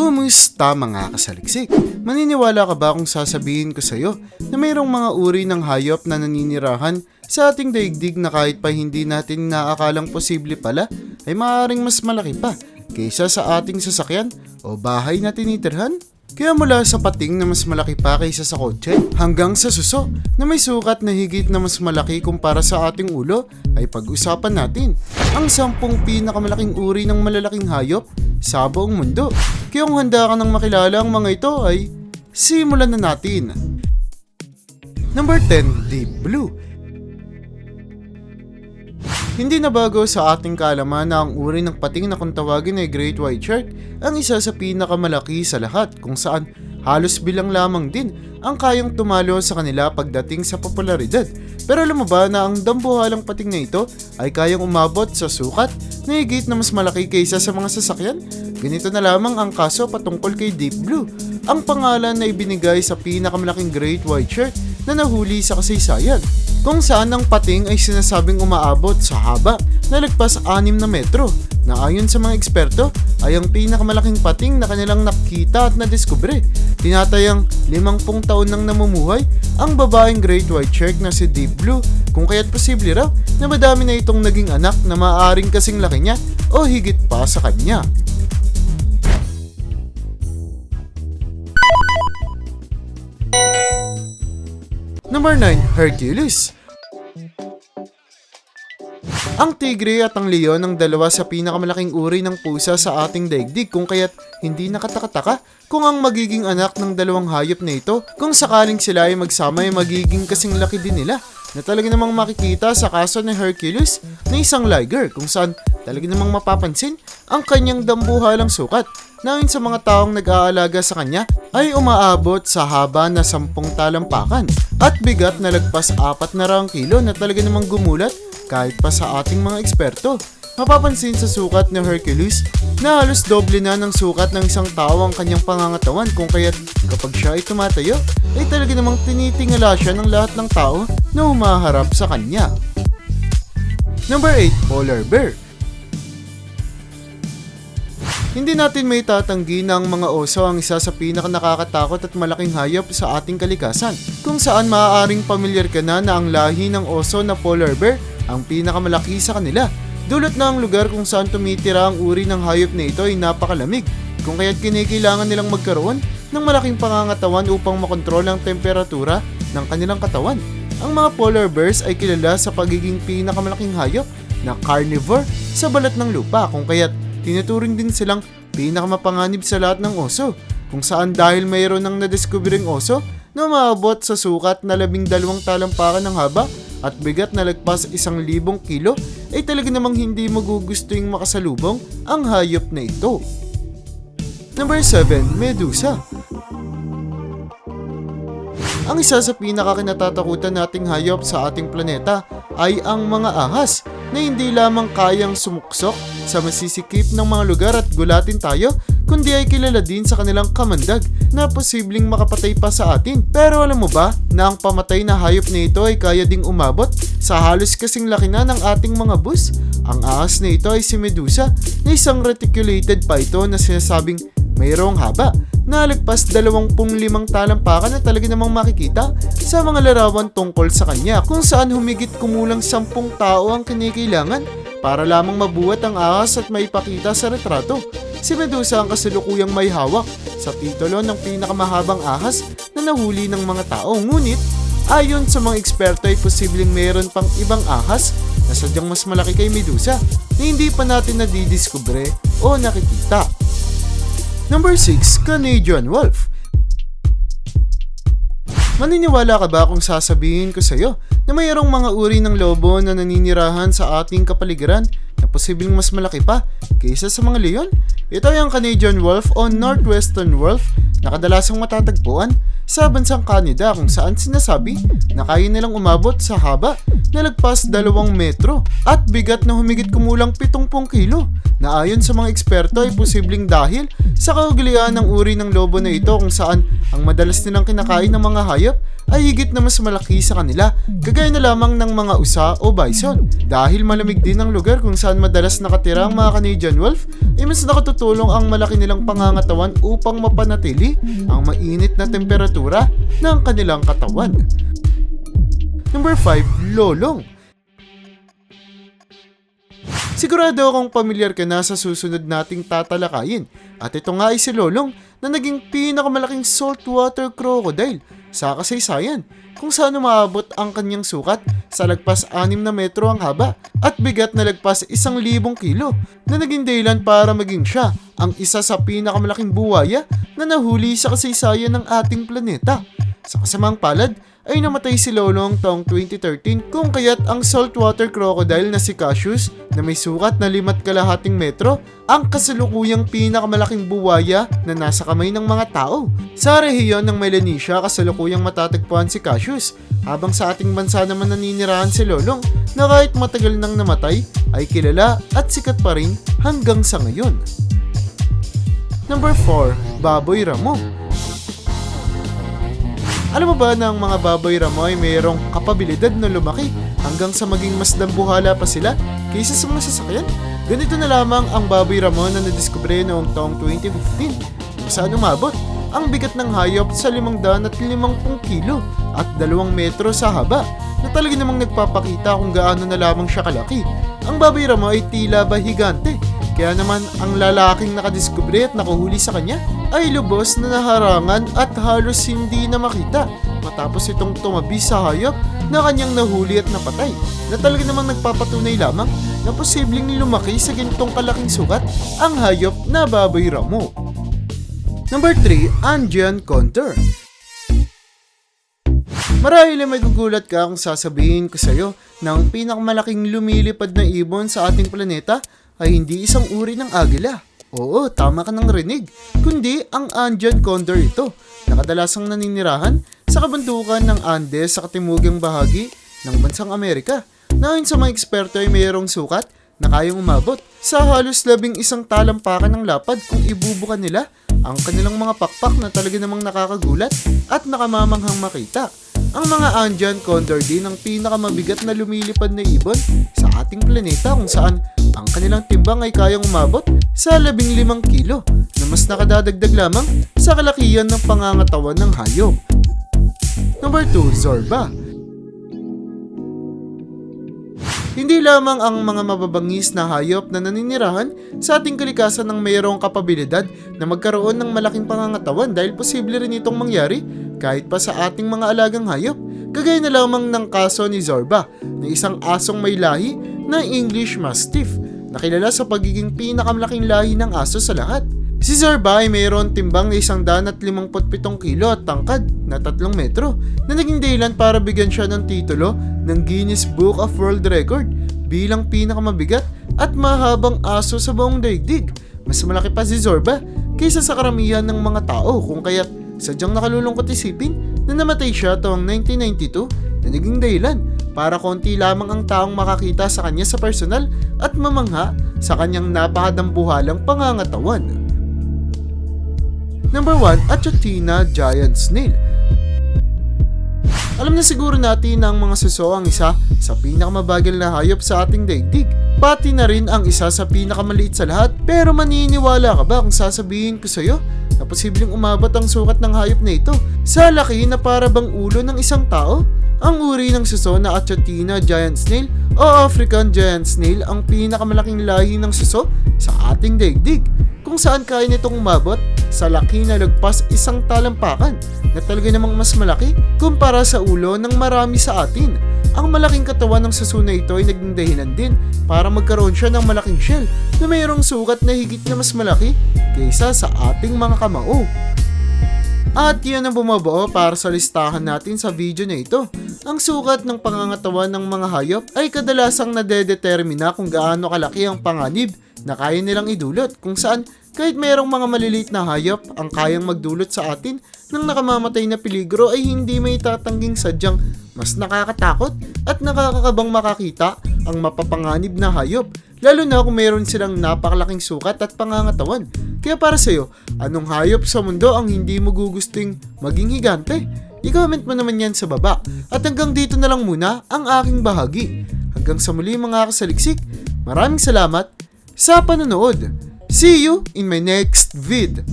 Kumusta mga kasaliksik? Maniniwala ka ba kung sasabihin ko sa'yo na mayroong mga uri ng hayop na naninirahan sa ating daigdig na kahit pa hindi natin naakalang posible pala ay maaaring mas malaki pa kaysa sa ating sasakyan o bahay na tinitirhan? Kaya mula sa pating na mas malaki pa kaysa sa kotse hanggang sa suso na may sukat na higit na mas malaki kumpara sa ating ulo ay pag-usapan natin ang sampung pinakamalaking uri ng malalaking hayop sa buong mundo. Kaya kung handa ka nang makilala ang mga ito ay simulan na natin. Number 10, Deep Blue. Hindi na bago sa ating kaalaman na ang uri ng pating na kung tawagin ay Great White Shark ang isa sa pinakamalaki sa lahat kung saan halos bilang lamang din ang kayang tumalo sa kanila pagdating sa popularidad. Pero alam mo ba na ang dambuhalang pating na ito ay kayang umabot sa sukat na higit na mas malaki kaysa sa mga sasakyan? Ganito na lamang ang kaso patungkol kay Deep Blue, ang pangalan na ibinigay sa pinakamalaking Great White Shark na nahuli sa kasaysayan kung saan ang pating ay sinasabing umaabot sa haba na lagpas 6 na metro na ayon sa mga eksperto ay ang pinakamalaking pating na kanilang nakita at nadiskubre. Tinatayang 50 taon nang namumuhay ang babaeng Great White Shark na si Deep Blue kung kaya't posible raw na madami na itong naging anak na maaaring kasing laki niya o higit pa sa kanya. Number 9, Hercules. Ang tigre at ang leon ang dalawa sa pinakamalaking uri ng pusa sa ating daigdig kung kaya't hindi nakatakataka kung ang magiging anak ng dalawang hayop na ito kung sakaling sila ay magsama ay magiging kasing laki din nila na talaga namang makikita sa kaso ni Hercules na isang liger kung saan talaga namang mapapansin ang kanyang dambuhalang sukat na sa mga taong nag-aalaga sa kanya ay umaabot sa haba na 10 talampakan at bigat na lagpas 4 na raang kilo na talaga namang gumulat kahit pa sa ating mga eksperto. Mapapansin sa sukat ni Hercules na halos doble na ng sukat ng isang tao ang kanyang pangangatawan kung kaya't kapag siya ay tumatayo ay talaga namang tinitingala siya ng lahat ng tao na humaharap sa kanya. Number 8, Polar Bear. Hindi natin may tatanggi na ang mga oso ang isa sa pinaka nakakatakot at malaking hayop sa ating kalikasan. Kung saan maaaring pamilyar ka na na ang lahi ng oso na polar bear ang pinakamalaki sa kanila. Dulot na ang lugar kung saan tumitira ang uri ng hayop na ito ay napakalamig. Kung kaya't kinikailangan nilang magkaroon ng malaking pangangatawan upang makontrol ang temperatura ng kanilang katawan. Ang mga polar bears ay kilala sa pagiging pinakamalaking hayop na carnivore sa balat ng lupa kung kaya't tinuturing din silang pinakamapanganib sa lahat ng oso, kung saan dahil mayroon ng nadiskubring oso na umaabot sa sukat na labing dalawang talampakan ng haba at bigat na lagpas isang libong kilo ay talaga namang hindi magugusto yung makasalubong ang hayop na ito. Number 7, Medusa. Ang isa sa pinakakinatatakutan nating hayop sa ating planeta ay ang mga ahas na hindi lamang kayang sumuksok sa masisikip ng mga lugar at gulatin tayo, kundi ay kilala din sa kanilang kamandag na posibleng makapatay pa sa atin. Pero alam mo ba na ang pamatay na hayop na ito ay kaya ding umabot sa halos kasing laki na ng ating mga bus? Ang ahas na ito ay si Medusa na isang reticulated python na sinasabing mayroong haba na lagpas 25 talampakan na talaga namang makikita sa mga larawan tungkol sa kanya kung saan humigit kumulang 10 tao ang kinikailangan para lamang mabuhat ang ahas at maipakita sa retrato. Si Medusa ang kasalukuyang may hawak sa titulo ng pinakamahabang ahas na nahuli ng mga tao. Ngunit, ayon sa mga eksperto ay posibleng mayroon pang ibang ahas na sadyang mas malaki kay Medusa na hindi pa natin nadidiskubre o nakikita. Number 6, Canadian Wolf. Maniniwala ka ba kung sasabihin ko sa'yo na mayroong mga uri ng lobo na naninirahan sa ating kapaligiran posibleng mas malaki pa kaysa sa mga leon? Ito ay ang Canadian Wolf o Northwestern Wolf na kadalasang matatagpuan sa bansang Canada kung saan sinasabi na kaya nilang umabot sa haba na lagpas 2 metro at bigat na humigit kumulang 70 kilo na ayon sa mga eksperto ay posibleng dahil sa kaugalian ng uri ng lobo na ito kung saan ang madalas nilang kinakain ng mga hayop ay higit na mas malaki sa kanila, kagaya na lamang ng mga usa o bison. Dahil malamig din ang lugar kung saan madalas nakatira ang mga Canadian wolf, ay mas nakatutulong ang malaki nilang pangangatawan upang mapanatili ang mainit na temperatura ng kanilang katawan. Number 5, lolong. Sigurado akong pamilyar ka na sa susunod nating tatalakayin. At ito nga ay si Lolong na naging pinakamalaking saltwater crocodile sa kasaysayan kung saan umaabot ang kanyang sukat sa lagpas 6 na metro ang haba at bigat na lagpas 1,000 kilo na naging dahilan para maging siya ang isa sa pinakamalaking buwaya na nahuli sa kasaysayan ng ating planeta. Sa kasamang palad, ay namatay si Lolong taong 2013 kung kaya't ang saltwater crocodile na si Cassius na may sukat na limat kalahating metro ang kasalukuyang pinakamalaking buwaya na nasa kamay ng mga tao. Sa rehiyon ng Melanesia kasalukuyang matatagpuan si Cassius habang sa ating bansa naman naninirahan si Lolong na kahit matagal nang namatay ay kilala at sikat pa rin hanggang sa ngayon. Number 4, Baboy Ramo. Alam mo ba na ang mga baboy ramo ay mayroong kapabilidad na lumaki hanggang sa maging mas dambuhala pa sila kaysa sa mga sasakyan? Ganito na lamang ang baboy ramo na nadiskubre noong taong 2015 kung saan umabot ang bigat ng hayop sa 550 kilo at 2 metro sa haba na talaga namang nagpapakita kung gaano na lamang siya kalaki. Ang baboy ramo ay tila ba higante kaya naman ang lalaking nakadiskubre at nakuhuli sa kanya ay lubos na naharangan at halos hindi na makita matapos itong tumabi sa hayop na kanyang nahuli at napatay na talaga namang nagpapatunay lamang na posibleng lumaki sa ganitong kalaking sukat ang hayop na baboy ramo. Number 3, Andean Contour. Marahil ay magugulat ka kung sasabihin ko sa'yo na ang pinakamalaking lumilipad na ibon sa ating planeta ay hindi isang uri ng agila. Oo, tama ka ng rinig. Kundi ang Andean condor ito na kadalasang naninirahan sa kabundukan ng Andes sa katimugang bahagi ng bansang Amerika. Na ayon sa mga eksperto ay mayroong sukat na kayang umabot sa halos labing isang talampakan ng lapad kung ibubukan nila ang kanilang mga pakpak na talaga namang nakakagulat at nakamamanghang makita. Ang mga Andean condor din ang pinakamabigat na lumilipad na ibon sa ating planeta kung saan ang kanilang timbang ay kayang umabot sa 15 kilo na mas nakadadagdag lamang sa kalakihan ng pangangatawan ng hayop. Number 2, Zorba. Hindi lamang ang mga mababangis na hayop na naninirahan sa ating kalikasan ng mayroong kapabilidad na magkaroon ng malaking pangangatawan dahil posible rin itong mangyari kahit pa sa ating mga alagang hayop. Kagaya na lamang ng kaso ni Zorba na isang asong may lahi na English Mastiff na kilala sa pagiging pinakamalaking lahi ng aso sa lahat. Si Zorba ay mayroon timbang na 157 kilo at tangkad na 3 metro na naging dahilan para bigyan siya ng titulo ng Guinness Book of World Record bilang pinakamabigat at mahabang aso sa buong daigdig. Mas malaki pa si Zorba kaysa sa karamihan ng mga tao kung kaya't sadyang nakalulungkot isipin na namatay siya taong 1992 na naging dahilan para konti lamang ang taong makakita sa kanya sa personal at mamangha sa kanyang napakadambuhalang pangangatawan. Number 1, Achatina Giant Snail. Alam na siguro natin na ang mga suso ang isa sa pinakamabagal na hayop sa ating daigdig. Pati na rin ang isa sa pinakamaliit sa lahat. Pero maniniwala ka ba kung sasabihin ko sa'yo posibleng umabot ang sukat ng hayop na ito sa laki na para bang ulo ng isang tao? Ang uri ng suso na Achatina giant snail o African giant snail ang pinakamalaking lahi ng suso sa ating daigdig kung saan kaya nitong umabot sa laki na lagpas isang talampakan na talaga namang mas malaki kumpara sa ulo ng marami sa atin. Ang malaking katawan ng suso na ito ay naging dahilan din para magkaroon siya ng malaking shell na mayroong sukat na higit na mas malaki kaysa sa ating mga kamao. At yan ang bumubuo para sa listahan natin sa video na ito. Ang sukat ng pangangatawan ng mga hayop ay kadalasang nadedetermina kung gaano kalaki ang panganib na kaya nilang idulot kung saan kahit mayroong mga maliliit na hayop ang kayang magdulot sa atin ng nakamamatay na peligro ay hindi may tatangging sadyang mas nakakatakot at nakakakabang makakita ang mapapanganib na hayop lalo na kung mayroon silang napakalaking sukat at pangangatawan. Kaya para sa'yo, anong hayop sa mundo ang hindi mo gugusting maging higante? i-comment mo naman yan sa baba. At hanggang dito na lang muna ang aking bahagi. Hanggang sa muli mga kasaliksik, maraming salamat sa panonood. See you in my next vid.